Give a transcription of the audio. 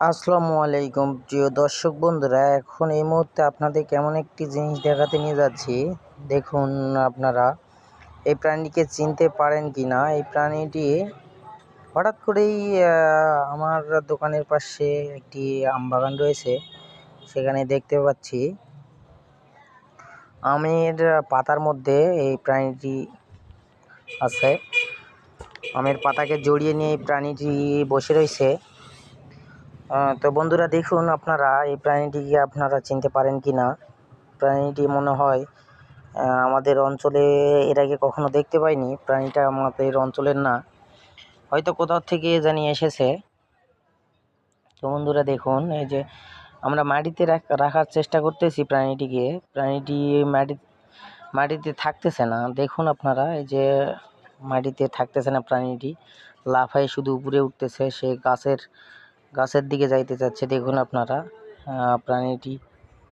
আসসালামু আলাইকুম। প্রিয় দর্শক বন্ধুরা, এখন এই মুহূর্তে আপনাদের কেমন একটি জিনিস দেখাতে নিয়ে যাচ্ছি। দেখুন আপনারা, এই প্রাণীকে চিনতে পারেন কি না এই প্রাণীটি হঠাৎ করেই আমার দোকানের পাশে একটি আম বাগান রয়েছে। সেখানে দেখতে পাচ্ছি আমের পাতার মধ্যে এই প্রাণীটি আছে। আমের পাতাকে জড়িয়ে নিয়ে এই প্রাণীটি বসে রয়েছে। তো বন্ধুরা দেখুন, আপনারা এই প্রাণীটিকে আপনারা চিনতে পারেন কি না প্রাণীটি মনে হয় আমাদের অঞ্চলে এর আগে কখনো দেখতে পাইনি। প্রাণীটা আমাদের অঞ্চলের না। হয়তো কোথাও থেকে জানি এসেছে। তো বন্ধুরা দেখুন, এই যে আমরা মাটিতে রাখার চেষ্টা করতেছি প্রাণীটিকে। প্রাণীটি মাটি, মাটিতে থাকতেছে না। দেখুন আপনারা, এই যে মাটিতে থাকতেছে না প্রাণীটি। লাফায় শুধু উপরে উঠতেছে। সে গাছের গাছের দিকে যাইতে চাচ্ছে দেখুন আপনারা। প্রাণীটি